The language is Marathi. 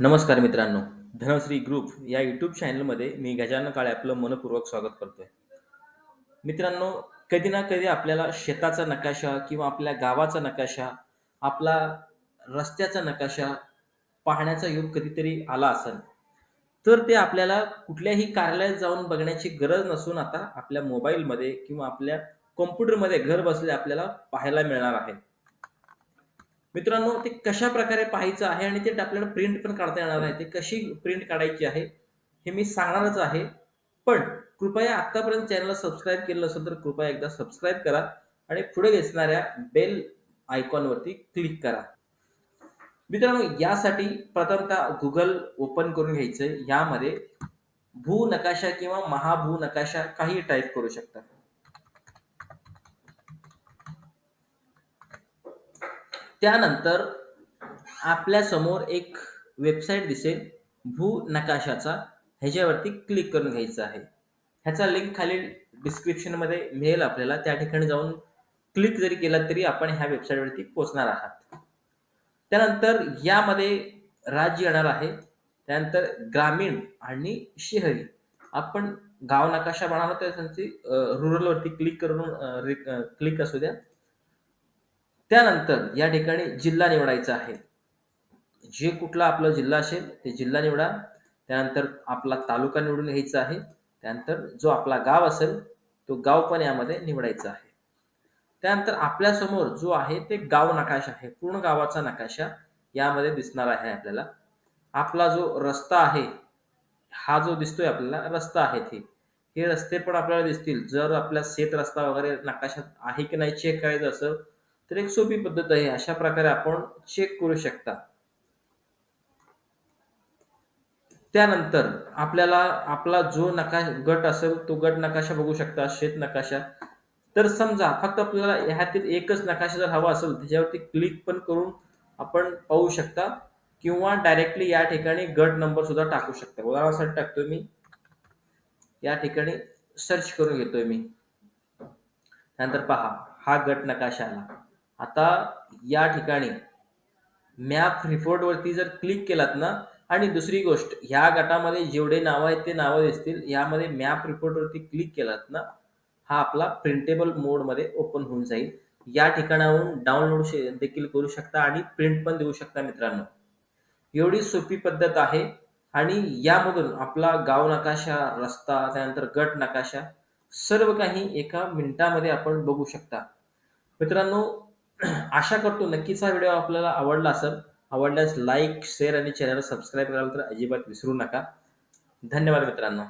नमस्कार मित्रांनो धनश्री ग्रुप या यूट्यूब चॅनलमध्ये मी गजानन काळे आपलं मनपूर्वक स्वागत करतोय. मित्रांनो कधी ना कधी आपल्याला शेताचा नकाशा किंवा आपल्या गावाचा नकाशा आपला रस्त्याचा नकाशा पाहण्याचा योग कधीतरी आला असेल तर ते आपल्याला कुठल्याही कार्यालयात जाऊन बघण्याची गरज नसून आता आपल्या मोबाईलमध्ये किंवा आपल्या कॉम्प्युटरमध्ये घर बसले आपल्याला पाहायला मिळणार आहे. मित्रांनो ते कशा प्रकारे पाहायचं आहे आणि ते आपल्याला प्रिंट पण काढता येणार आहे. ते कशी प्रिंट काढायची आहे हे मी सांगणारच आहे. पण कृपया आतापर्यंत चॅनलला सबस्क्राईब केलं नसेल तर कृपया एकदा सबस्क्राईब करा आणि पुढे दिसणाऱ्या बेल आयकॉनवरती क्लिक करा. मित्रांनो यासाठी प्रथमतः गुगल ओपन करून घ्यायचंय यामध्ये भू नकाशा किंवा महाभू नकाशा काही टाईप करू शकता. त्यानंतर आपल्यासमोर एक वेबसाईट दिसेल भू नकाशाचा. ह्याच्यावरती क्लिक करून घ्यायचं आहे. ह्याचा लिंक खाली डिस्क्रिप्शनमध्ये मिळेल आपल्याला. त्या ठिकाणी जाऊन क्लिक जरी केला तरी आपण ह्या वेबसाईटवरती पोहोचणार आहात. त्यानंतर यामध्ये राज्य येणार आहे. त्यानंतर ग्रामीण आणि शहरी. आपण गाव नकाशा बनवला तर त्यांची रुरलवरती क्लिक करून क्लिक असू द्या. त्यानंतर या ठिकाणी जिल्हा निवडायचा आहे. जे कुठला आपला जिल्हा असेल ते जिल्हा निवडा. त्यानंतर आपला तालुका निवडून घ्यायचा आहे. त्यानंतर जो आपला गाव असेल तो गाव पण यामध्ये निवडायचा आहे. त्यानंतर आपल्यासमोर जो आहे ते गाव नकाशा आहे. पूर्ण गावाचा नकाशा यामध्ये दिसणार आहे आपल्याला. आपला जो रस्ता आहे हा जो दिसतोय आपल्याला रस्ता आहे ते. हे रस्ते पण आपल्याला दिसतील. जर आपल्या शेत रस्ता वगैरे नकाशात आहे की नाही चेक करायचं असेल तर एक सोपी पद्धत आहे अशा प्रकारे आपण चेक करू शकता. त्यानंतर आपल्याला आपला जो नकाश गट असेल तो गट नकाशा बघू शकता शेत नकाशा. तर समजा फक्त आपल्याला ह्यातील एकच नकाशा जर हवा असेल त्याच्यावरती क्लिक पण करून आपण पाहू शकता किंवा डायरेक्टली या ठिकाणी गट नंबर सुद्धा टाकू शकता. उदाहरणासाठी टाकतोय मी. या ठिकाणी सर्च करून घेतोय मी. त्यानंतर पहा हा गट नकाशा आला आता या ठिकाणी मॅप रिपोर्ट वरती जर क्लिक केलात ना आणि दुसरी गोष्ट ह्या गटामध्ये जेवढे नावं आहेत ते नावं दिसतील यामध्ये मॅप रिपोर्ट वरती क्लिक केलात ना हा आपला प्रिंटेबल मोडमध्ये ओपन होऊन जाईल. या ठिकाणाहून डाउनलोड देखील करू शकता आणि प्रिंट पण देऊ शकता मित्रांनो. एवढी सोपी पद्धत आहे. आणि यामधून आपला गाव नकाशा रस्ता त्यानंतर गट नकाशा सर्व काही एका मिनिटामध्ये आपण बघू शकता. मित्रांनो आशा करतो नक्कीच हा व्हिडिओ आपल्याला आवडला असेल. आवडल्यास लाईक शेअर आणि चॅनल सबस्क्राईब करायला तर अजिबात विसरू नका. धन्यवाद मित्रांनो.